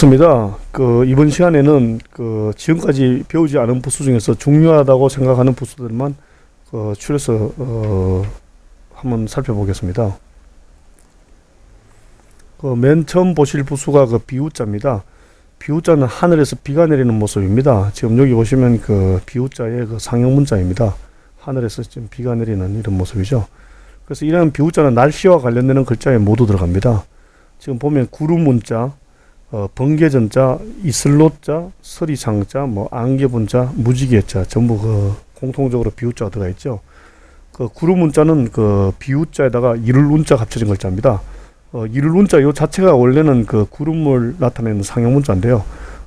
좋습니다. 그 이번 시간에는 그 지금까지 배우지 않은 부수 중에서 중요하다고 생각하는 부수들만 그 추려서 어 한번 살펴보겠습니다. 그 맨 처음 보실 부수가 그 비우자입니다. 비우자는 하늘에서 비가 내리는 모습입니다. 지금 여기 보시면 그 비우자의 그 상형 문자입니다. 하늘에서 지금 비가 내리는 이런 모습이죠. 그래서 이런 비우자는 날씨와 관련되는 글자에 모두 들어갑니다. 지금 보면 구름 문자, 어, 번개전자, 이슬로자, 서리상자, 뭐 안개분자, 무지개자 전부 그 공통적으로 비우자가 들어가 있죠. 그 구름 문자는 그 비우자에다가 이를 운자 합쳐진 글자입니다. 어, 이를 운자 요 자체가 원래는 그 구름을 나타내는 상형 문자인데요.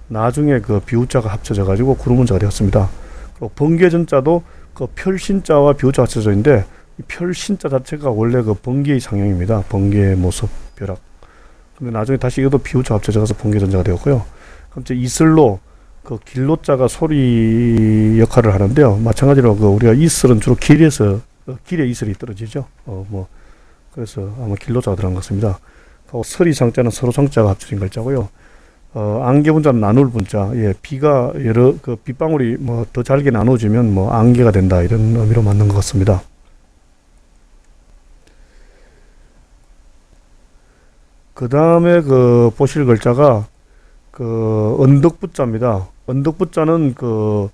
나중에 그 비우자가 합쳐져 가지고 구름 문자가 되었습니다. 그리고 번개전자도 그 별신자와 비우자가 합쳐져 있는데 이 별신자 자체가 원래 그 번개의 상형입니다. 번개의 모습, 벼락. 근데 나중에 다시 이것도 비우자 합쳐져서 번개전자가 되었고요. 그럼 이슬로 그 길로자가 소리 역할을 하는데요. 마찬가지로 그 우리가 이슬은 주로 길에서 어, 길에 이슬이 떨어지죠. 어 뭐 그래서 아마 길로자가 들어간 것 같습니다. 그리고 서리상자는 서로상자가 합쳐진 글자고요. 어 안개 분자는 나눌 분자. 예, 비가 여러 그 빗방울이 뭐 더 잘게 나눠지면 뭐 안개가 된다 이런 의미로 맞는 것 같습니다. 그 다음에 그 보실 글자가 그 언덕부자입니다. 언덕부자는 그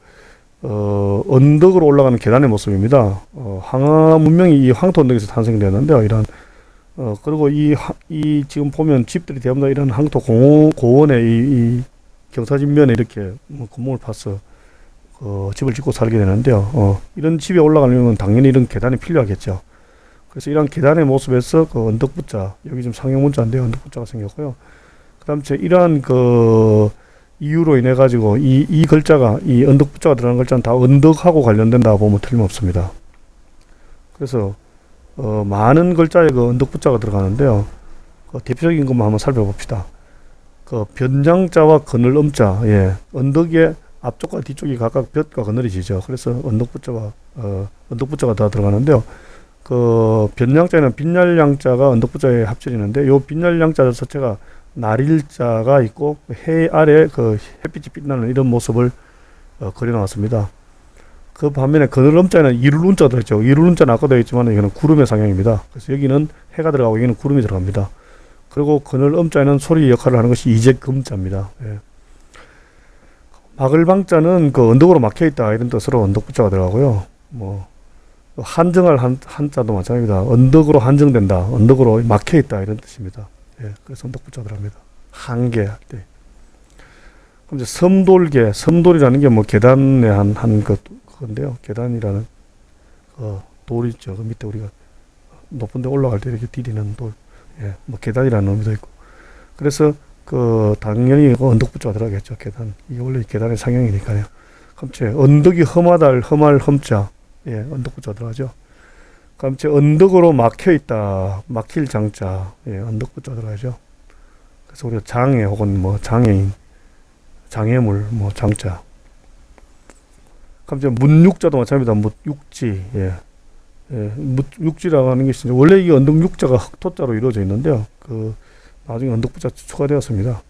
어, 언덕으로 올라가는 계단의 모습입니다. 어, 항아 문명이 이 황토 언덕에서 탄생되었는데요. 이런 어, 그리고 이, 하- 이 지금 보면 집들이 대부분 다 이런 항토 공, 고원에 이, 이 경사진면에 이렇게 뭐 구멍을 파서 어, 집을 짓고 살게 되는데요. 어, 이런 집에 올라가려면 당연히 이런 계단이 필요하겠죠. 그래서 이런 계단의 모습에서 그 언덕부자 여기 좀 상형 문자인데 언덕부자가 생겼고요. 그다음 제 이러한 그 이유로 인해 가지고 이, 이 글자가 이 언덕부자가 들어간 글자는 다 언덕하고 관련된다 보면 틀림없습니다. 그래서 어, 많은 글자에 그 언덕부자가 들어가는데요. 그 대표적인 것만 한번 살펴봅시다. 그 변장자와 그늘 음자, 예, 언덕의 앞쪽과 뒤쪽이 각각 볕과 그늘이 지죠. 그래서 언덕부자가 어, 언덕부자가 다 들어가는데요. 그 변양자는 빛날양자가 언덕부자에 합쳐지는데 요 빛날양자 자체가 날일자가 있고 해 아래 그 햇빛이 빛나는 이런 모습을 어, 그려 나왔습니다. 그 반면에 그늘음자에는 이룰운자가 들어있죠. 이룰운자는 아까 되어 있지만 이거는 구름의 상향입니다. 그래서 여기는 해가 들어가고 여기는 구름이 들어갑니다. 그리고 그늘음자에는 소리 역할을 하는 것이 이제금자입니다. 예. 막을방자는 그 언덕으로 막혀 있다 이런 뜻으로 언덕부자가 들어가고요. 뭐 한정할 한, 한자도 마찬가지입니다. 언덕으로 한정된다. 언덕으로 막혀 있다 이런 뜻입니다. 예, 그래서 언덕부자 들어갑니다. 한계 할 때. 그럼 이제 섬돌계, 섬돌이라는 게 뭐 계단에 한, 한 그, 건데요. 계단이라는, 어, 돌 있죠. 그 밑에 우리가 높은 데 올라갈 때 이렇게 디디는 돌. 예, 뭐 계단이라는 의미도 있고. 그래서 그, 당연히 그 언덕부자가 들어가겠죠. 계단. 이게 원래 계단의 상형이니까요. 그럼 이제 언덕이 험하다, 험할 험자. 예, 언덕부자 들어가죠. 그럼 이제 언덕으로 막혀 있다. 막힐 장자. 예, 언덕부자 들어가죠. 그래서 우리가 장애 혹은 뭐 장애인, 장애물, 뭐 장자. 그럼 문육자도 마찬가지입니다. 묻육지. 예. 예, 묻육지라고 하는 것이 원래 이 언덕 육자가 흑토자로 이루어져 있는데요. 그 나중에 언덕부자 추가되었습니다.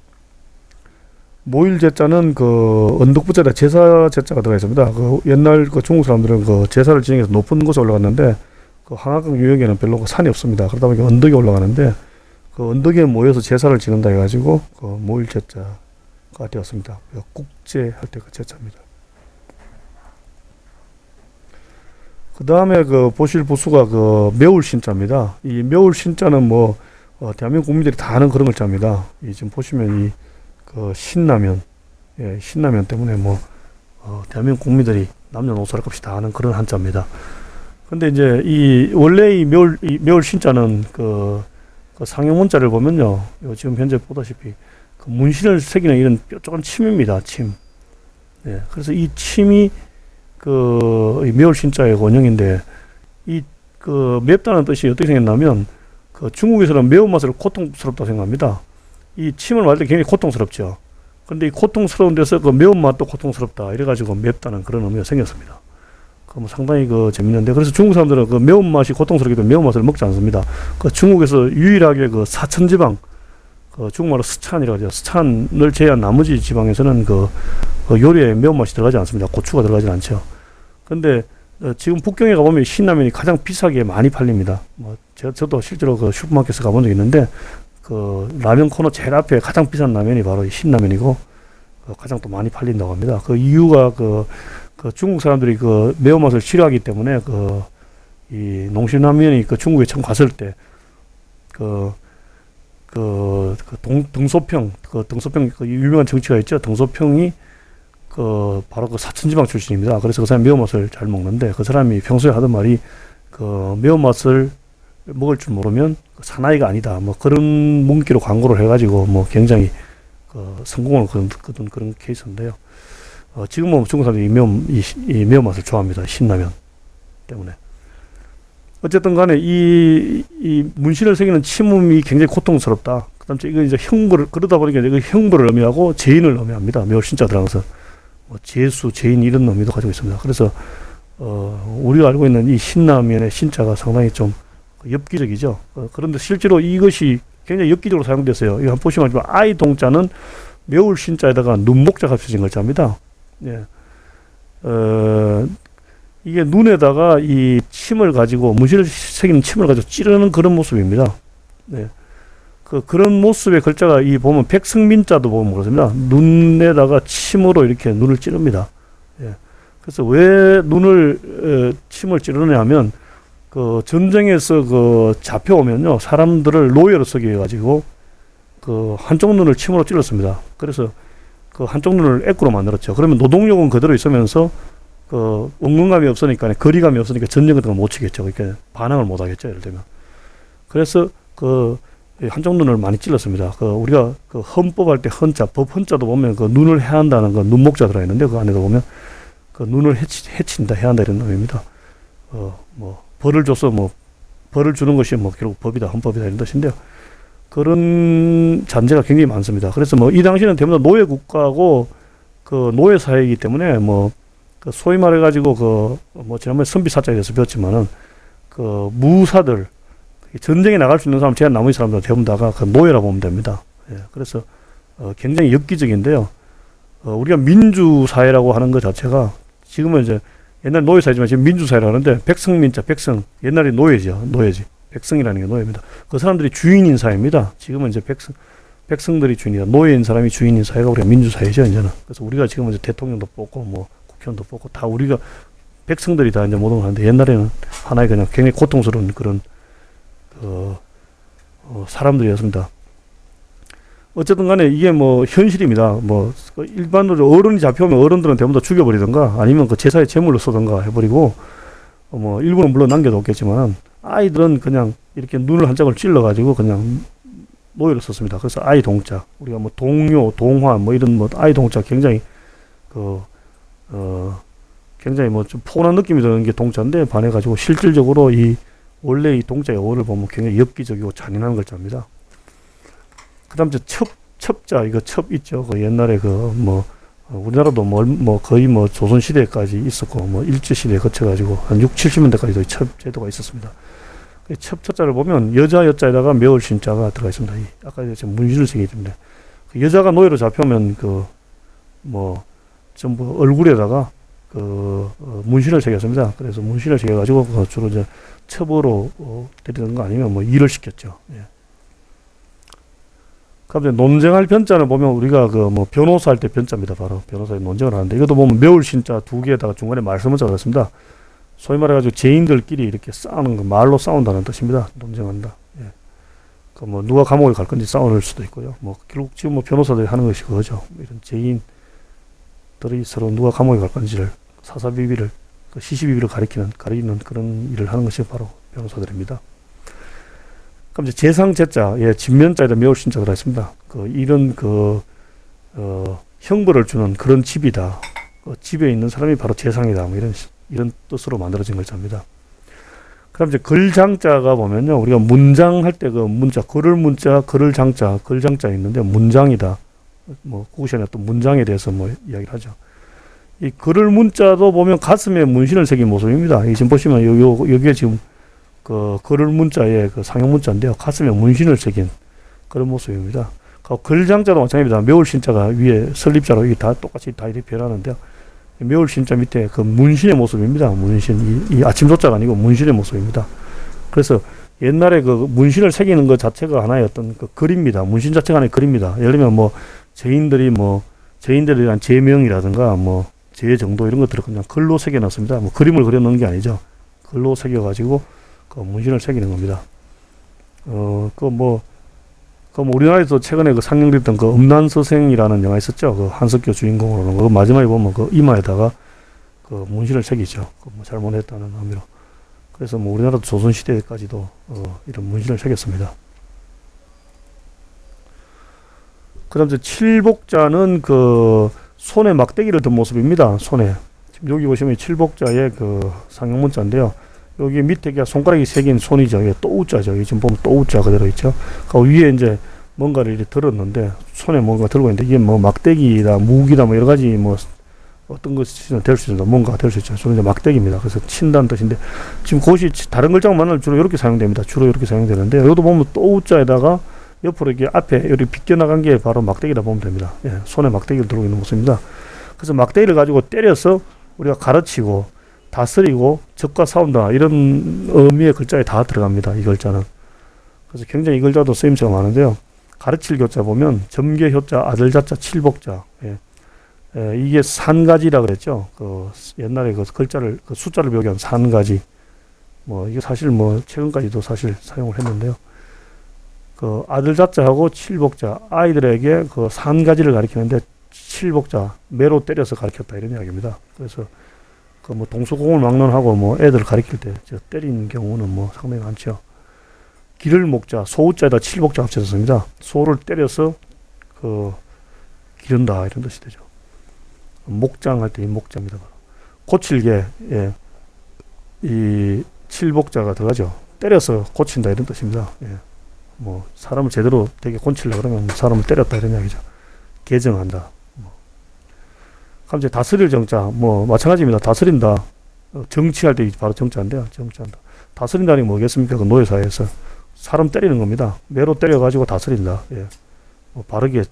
모일 제자는 그 언덕부자에 제사 제자가 들어가 있습니다. 그 옛날 그 중국 사람들은 그 제사를 지내서 높은 곳에 올라갔는데 그 황하강 유역에는 별로 그 산이 없습니다. 그러다 보니까 언덕에 올라가는데 그 언덕에 모여서 제사를 지낸다 해가지고 그 모일 제자가 되었습니다. 그 국제 할 때 그 제자입니다. 그 다음에 그 보실 부수가 그 매울 신자입니다. 이 매울 신자는 뭐 어, 대한민국 국민들이 다 아는 그런 글자입니다. 이 지금 보시면 이 그 신라면, 예, 신라면 때문에 뭐 어, 대한민국 국민들이 남녀노소 할 것 없이 다 아는 그런 한자입니다. 근데 이제 이 원래 이 매울 이 매울 신자는 그, 그 상형 문자를 보면요, 요 지금 현재 보다시피 그 문신을 새기는 이런 뾰족한 침입니다. 침. 예, 그래서 이 침이 그이 매울 신자의 원형인데 이 그 맵다는 뜻이 어떻게 생겼냐면 그 중국에서는 매운맛을 고통스럽다고 생각합니다. 이 침을 맞을 때 굉장히 고통스럽죠. 근데 이 고통스러운 데서 그 매운맛도 고통스럽다. 이래가지고 맵다는 그런 의미가 생겼습니다. 그뭐 상당히 그 재밌는데 그래서 중국 사람들은 그 매운맛이 고통스럽기 때문에 매운맛을 먹지 않습니다. 그 중국에서 유일하게 그 사천지방 그그 중국말로 스찬이라고 하죠. 스찬을 제외한 나머지 지방에서는 그, 그 요리에 매운맛이 들어가지 않습니다. 고추가 들어가지 않죠. 근데 어, 지금 북경에 가보면 신라면이 가장 비싸게 많이 팔립니다. 뭐 제가 저도 실제로 그 슈퍼마켓에 가본 적 있는데 그 라면 코너 제일 앞에 가장 비싼 라면이 바로 이 신라면이고 그 가장 또 많이 팔린다고 합니다. 그 이유가 그, 그 중국 사람들이 그 매운맛을 싫어하기 때문에 그 이 농심라면이 그 중국에 처음 갔을 때 그 그, 그 동, 등소평, 그 등소평, 그 유명한 정치가 있죠. 등소평이 그 바로 그 사천지방 출신입니다. 그래서 그 사람이 매운맛을 잘 먹는데 그 사람이 평소에 하던 말이 그 매운맛을 먹을 줄 모르면 그 사나이가 아니다. 뭐 그런 문기로 광고를 해가지고 뭐 굉장히 그 성공을 거둔, 그런 케이스인데요. 어, 지금은 중국 사람들이 이 매운, 이, 시- 이 매운 맛을 좋아합니다. 신라면 때문에. 어쨌든 간에 이, 이 문신을 새기는 침음이 굉장히 고통스럽다. 그 다음에 이거 이제 형벌을, 그러다 보니까 이거 형벌을 의미하고 죄인을 의미합니다. 매월 신자 들어가서. 뭐 재수, 죄인 이런 의미도 가지고 있습니다. 그래서, 어, 우리가 알고 있는 이 신라면의 신자가 상당히 좀 엽기적이죠. 어, 그런데 실제로 이것이 굉장히 엽기적으로 사용됐어요. 이거 한번 보시면 알지만 아이 동자는 매울 신자에다가 눈목자가 합쳐진 글자입니다. 예. 어, 이게 눈에다가 이 침을 가지고 문신을 새기는 침을 가지고 찌르는 그런 모습입니다. 네. 그 그런 모습의 글자가 이 보면 백승민자도 보면 그렇습니다. 눈에다가 침으로 이렇게 눈을 찌릅니다. 예. 그래서 왜 눈을 에, 침을 찌르느냐 하면 그 전쟁에서 그 잡혀오면요 사람들을 노예로 쓰게 해가지고 그 한쪽 눈을 침으로 찔렀습니다. 그래서 그 한쪽 눈을 애꾸로 만들었죠. 그러면 노동력은 그대로 있으면서 그 원근감이 없으니까 거리감이 없으니까 전쟁 같은 걸 못 치겠죠. 그러니까 반항을 못 하겠죠. 예를 들면. 그래서 그 한쪽 눈을 많이 찔렀습니다. 그 우리가 그 헌법할 때 헌자, 법 헌자도 보면 그 눈을 해한다는 그 눈목자 들어 있는데 그 안에도 보면 그 눈을 해치, 해친다, 해한다 이런 의미입니다. 어, 뭐 벌을 줘서 뭐 벌을 주는 것이 뭐 결국 법이다, 헌법이다 이런 뜻인데요. 그런 잔재가 굉장히 많습니다. 그래서 뭐 이 당시는 대부분 노예 국가고 그 노예 사회이기 때문에 뭐 그 소위 말해 가지고 그 뭐 지난번에 선비 사자에 대해서 배웠지만은 그 무사들 전쟁에 나갈 수 있는 사람 제한 나머지 사람들 대부분 다가 그 노예라고 보면 됩니다. 예, 그래서 어, 굉장히 엽기적인데요. 어, 우리가 민주 사회라고 하는 것 자체가 지금은 이제 옛날 노예 사회지만 지금 민주 사회라 하는데 백성민자 백성 옛날에 노예죠 노예지 백성이라는 게 노예입니다. 그 사람들이 주인인 사회입니다. 지금은 이제 백성 백성들이 주인이다. 노예인 사람이 주인인 사회가 우리가 민주 사회죠 이제는. 그래서 우리가 지금은 이제 대통령도 뽑고 뭐 국회의원도 뽑고 다 우리가 백성들이 다 이제 모든 걸 하는데 옛날에는 하나의 그냥 굉장히 고통스러운 그런 그 어, 사람들이었습니다. 어쨌든 간에 이게 뭐 현실입니다. 뭐그 일반적으로 어른이 잡혀오면 어른들은 대부분 다 죽여버리던가 아니면 그 제사의 제물로 쓰던가 해버리고 어, 뭐 일부는 물론 남겨뒀겠지만 아이들은 그냥 이렇게 눈을 한 짝을 찔러가지고 그냥 노예로 썼습니다. 그래서 아이 동자 우리가 뭐 동요, 동화 뭐 이런 뭐 아이 동자 굉장히 그 어, 굉장히 뭐 좀 포근한 느낌이 드는 게 동자인데 반해가지고 실질적으로 이 원래 이 동자의 어를 보면 굉장히 엽기적이고 잔인한 글자입니다. 그 다음 저 첩, 첩자, 이거 첩 있죠. 그 옛날에 그 뭐, 우리나라도 뭐, 얼- 뭐 거의 뭐 조선시대까지 있었고, 뭐 일제시대에 거쳐가지고 한 6, 70년대까지도 첩 제도가 있었습니다. 그 첩, 첩자를 보면 여자, 여자에다가 매월 신자가 들어가 있습니다. 이 아까 문신을 때문에. 그 여자가 노예로 잡혀오면 그, 뭐, 전부 얼굴에다가 그 어, 문신을 새겼습니다. 그래서 문신을 새겨가지고 그 주로 이제 첩으로 어, 때리는 거 아니면 뭐 일을 시켰죠. 예. 그다음에 논쟁할 변자를 보면 우리가 그 뭐 변호사 할 때 변자입니다. 바로 변호사의 논쟁을 하는데 이것도 보면 매울 신자 두 개에다가 중간에 말씀을 적었습니다. 소위 말해가지고 죄인들끼리 이렇게 싸우는 거 말로 싸운다는 뜻입니다. 논쟁한다. 예. 그 뭐 누가 감옥에 갈 건지 싸울 수도 있고요. 뭐 결국 지금 뭐 변호사들이 하는 것이 그거죠. 이런 죄인들이 서로 누가 감옥에 갈 건지를 사사비비를 그 시시비비를 가리키는 가리는 그런 일을 하는 것이 바로 변호사들입니다. 그럼 이제 재상 제자, 예, 진면자에다 매울 신자 들어 있습니다. 그 이런 그 어, 형벌을 주는 그런 집이다. 그 집에 있는 사람이 바로 재상이다. 뭐 이런 시- 이런 뜻으로 만들어진 글자입니다. 그럼 이제 글장자가 보면요, 우리가 문장 할 때 그 문자, 글을 문자, 글을 장자, 글장자 있는데 문장이다. 뭐 구시안에 또 문장에 대해서 뭐 이야기를 하죠. 이 글을 문자도 보면 가슴에 문신을 새긴 모습입니다. 이 지금 보시면 요, 요 여기에 지금 그 글을 문자의 그 상형 문자인데요. 가슴에 문신을 새긴 그런 모습입니다. 그 글장자도 마찬가지입니다. 매울 신자가 위에 설립자로 이게 다 똑같이 다 이렇게 변하는데요. 매울 신자 밑에 그 문신의 모습입니다. 문신 이, 이 아침 조자가 아니고 문신의 모습입니다. 그래서 옛날에 그 문신을 새기는 것 자체가 하나의 어떤 그 글입니다. 문신 자체가 하나의 글입니다. 예를 들면 뭐 죄인들이 뭐 죄인들에 대한 제명이라든가 뭐죄 정도 이런 것들을 그냥 글로 새겨놨습니다. 뭐 그림을 그려놓은 게 아니죠. 글로 새겨가지고 그 문신을 새기는 겁니다. 어, 그 뭐, 그 뭐 우리나라에서 최근에 그 상영됐던 그 음란서생이라는 영화 있었죠. 그 한석규 주인공으로는 그 마지막에 보면 그 이마에다가 그 문신을 새기죠. 그 뭐 잘못했다는 의미로. 그래서 뭐 우리나라도 조선시대까지도 어, 이런 문신을 새겼습니다. 그 다음 이제 칠복자는 그 손에 막대기를 든 모습입니다. 손에. 지금 여기 보시면 칠복자의 그 상형 문자인데요. 여기 밑에 가 손가락이 새긴 손이죠. 이게 또 우자죠. 이 지금 보면 또 우자 그대로 있죠. 그 위에 이제 뭔가를 이렇게 들었는데 손에 뭔가 들고 있는데 이게 뭐 막대기다 무기다 뭐 여러 가지 뭐 어떤 것이든 될 수 있습니다. 뭔가 될 수 있죠. 주로 이제 막대기입니다. 그래서 친다는 뜻인데 지금 그것이 다른 글자가 만날 주로 이렇게 사용됩니다. 주로 이렇게 사용되는데 여기도 보면 또 우자에다가 옆으로 이렇게 앞에 이렇게 비껴나간 게 바로 막대기다 보면 됩니다. 예, 손에 막대기를 들고 있는 모습입니다. 그래서 막대기를 가지고 때려서 우리가 가르치고 다스리고 적과 싸운다 이런 의미의 글자에 다 들어갑니다. 이 글자는. 그래서 굉장히 이 글자도 쓰임새가 많은데요. 가르칠 교자 보면 점계 효자, 아들 자자, 칠복자. 예. 예, 이게 산가지라 그랬죠. 그 옛날에 그 글자를 그 숫자를 배우기 위한 산가지. 뭐 이게 사실 뭐 최근까지도 사실 사용을 했는데요. 그 아들 자자하고 칠복자 아이들에게 그 산가지를 가리키는데 칠복자 매로 때려서 가르쳤다 이런 이야기입니다. 그래서 그 뭐 동서공을 막론하고 뭐 애들 가리킬 때저 때리는 경우는 뭐 상당히 많죠. 기를 목자 소우자에다 칠복자 합쳐졌습니다. 소를 때려서 그 기른다 이런 뜻이 되죠. 목장할 때 이 목자입니다. 고칠게 예. 이 칠복자가 들어가죠. 때려서 고친다 이런 뜻입니다. 예. 뭐 사람을 제대로 되게 곤치려 그러면 사람을 때렸다 이런 이야기죠. 개정한다. 이제 다스릴 정자 뭐 마찬가지입니다. 다스린다. 어, 정치할 때 바로 정자인데요. 정치한다. 다스린다는 게 뭐겠습니까? 그 노예사회에서 사람 때리는 겁니다. 매로 때려가지고 다스린다. 예. 뭐 바르게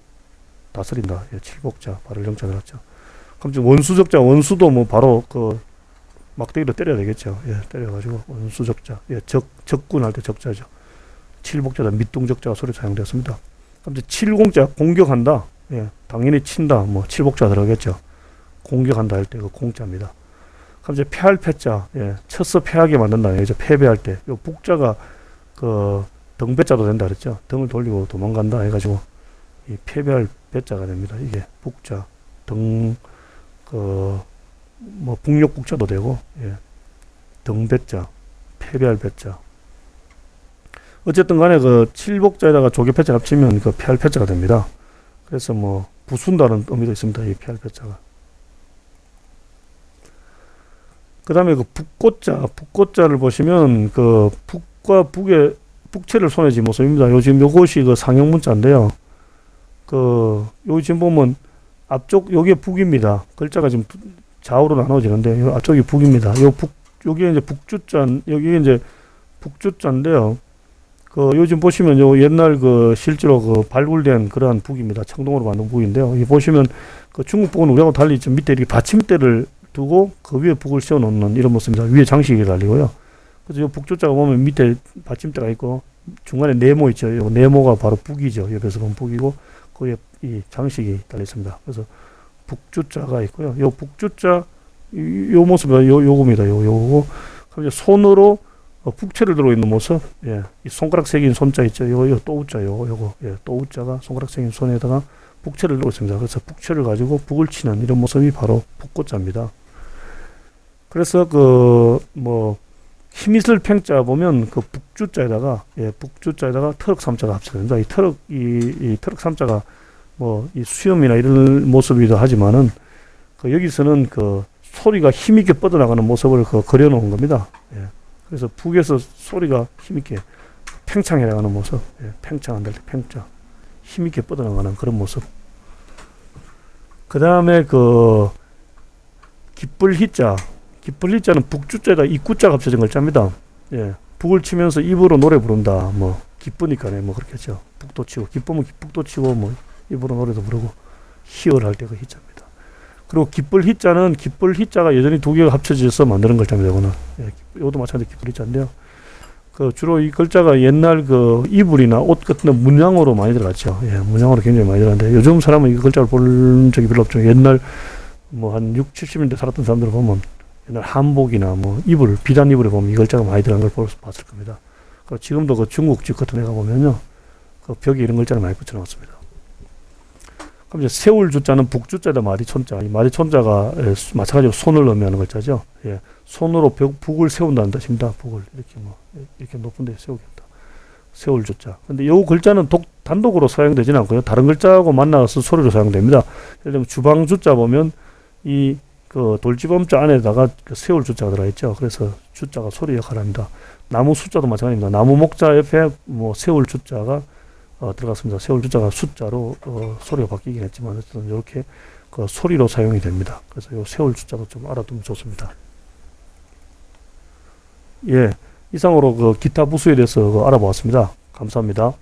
다스린다. 예. 칠복자 바를 정자 들었죠. 그럼 지금 원수적자 원수도 뭐 바로 그 막대기로 때려야 되겠죠. 예. 때려가지고 원수적자. 예. 적 적군할 때 적자죠. 칠복자다 밑동적자가 소리 사용되었습니다. 그럼 이제 칠공자 공격한다. 예, 당연히 친다. 뭐 칠복자 들어가겠죠. 공격한다 할 때 그 공자입니다. 그럼 이제 패할 패자, 예, 쳐서 패하게 만든다. 이제 패배할 때, 요 북자가 그 등배자도 된다 그랬죠. 등을 돌리고 도망간다 해가지고 이 패배할 배자가 됩니다. 이게 북자, 등, 그, 뭐 북녘 북자도 되고, 예, 등배자, 패배할 배자. 어쨌든 간에 그 칠복자에다가 조개패자 합치면 그 패할 패자가 됩니다. 그래서 뭐 부순다는 의미도 있습니다. 이 패할 패자가. 그 다음에 그 북꽃자, 북꽃자를 보시면 그 북과 북의 북체를 손에 쥔 모습입니다. 요즘 요것이 그 상형 문자인데요. 그, 여기 지금 보면 앞쪽, 요게 북입니다. 글자가 지금 좌우로 나눠지는데, 요 앞쪽이 북입니다. 요 북, 여기 이제 북주자, 여기 이제 북주자인데요. 그 요즘 보시면 요 옛날 그 실제로 그 발굴된 그러한 북입니다. 청동으로 만든 북인데요. 이 보시면 그 중국 북은 우리하고 달리 좀 밑에 이렇게 받침대를 두고 그 위에 북을 세워 놓는 이런 모습입니다. 위에 장식이 달리고요. 그래서 요 북조자가 보면 밑에 받침대가 있고 중간에 네모 있죠. 요 네모가 바로 북이죠. 옆에서 보면 북이고 거기에 이 장식이 달려 있습니다. 그래서 북주자가 있고요. 요 북주자 이- 요 모습이 요 요겁니다. 요 요거 그럼 이제 손으로 어, 북채를 들고 있는 모습, 예, 이 손가락 새긴 손자 있죠, 요, 요 또우자, 요, 요거, 예, 또우자가 손가락 새긴 손에다가 북채를 들고 있습니다. 그래서 북채를 가지고 북을 치는 이런 모습이 바로 북꽃자입니다. 그래서 그, 뭐, 힘있을 팽자 보면 그 북주자에다가, 예, 북주자에다가 트럭 삼자가 합쳐집니다. 이 트럭, 이, 이 트럭 삼자가 뭐, 이 수염이나 이런 모습이기도 하지만은, 그 여기서는 그 소리가 힘있게 뻗어나가는 모습을 그 그려놓은 겁니다. 예. 그래서 북에서 소리가 힘있게 팽창해 나가는 모습, 예, 팽창한다 때 팽창, 힘있게 뻗어나가는 그런 모습. 그 다음에 그 기쁠 희자, 기쁠 희자는 북주자에다 입구자가 합쳐진 글자입니다. 예, 북을 치면서 입으로 노래 부른다, 뭐 기쁘니까네 뭐 그렇겠죠. 북도 치고 기쁘면 기- 북도 치고 뭐 입으로 노래도 부르고 희열 할 때 그 희자입니다. 그리고 기쁠 희자는 기쁠 희자가 여전히 두 개가 합쳐져서 만드는 글자입니다. 이거는 예, 이것도 마찬가지 기쁠 희자인데요. 그 주로 이 글자가 옛날 그 이불이나 옷 같은 데 문양으로 많이 들어갔죠. 예, 문양으로 굉장히 많이 들어갔는데 요즘 사람은 이 글자를 볼 적이 별로 없죠. 옛날 뭐 한 6, 70년대 살았던 사람들 보면 옛날 한복이나 뭐 이불, 비단 이불에 보면 이 글자가 많이 들어간 걸 봤을 겁니다. 그 지금도 그 중국집 같은 데 가 보면요. 그 벽에 이런 글자를 많이 붙여놨습니다. 그럼 이제 세울 주자는 북주자다 마디촌자. 이 마디촌자가 예, 수- 마찬가지로 손을 의미하는 글자죠. 예. 손으로 벽, 북을 세운다는 뜻입니다. 북을 이렇게 뭐 이렇게 높은 데 세우겠다. 세울 주자. 근데 이 글자는 독, 단독으로 사용되지는 않고요. 다른 글자하고 만나서 소리로 사용됩니다. 예를 들면 주방 주자 보면 이 그 돌지범자 안에다가 그 세울 주자가 들어있죠. 그래서 주자가 소리 역할을 합니다. 나무 숫자도 마찬가지입니다. 나무 목자 옆에 뭐 세울 주자가 어, 들어갔습니다. 세울 주자가 숫자로 어, 소리가 바뀌긴 했지만 어쨌든 이렇게 그 소리로 사용이 됩니다. 그래서 이 세울 주자도 좀 알아두면 좋습니다. 예, 이상으로 그 기타 부수에 대해서 그 알아보았습니다. 감사합니다.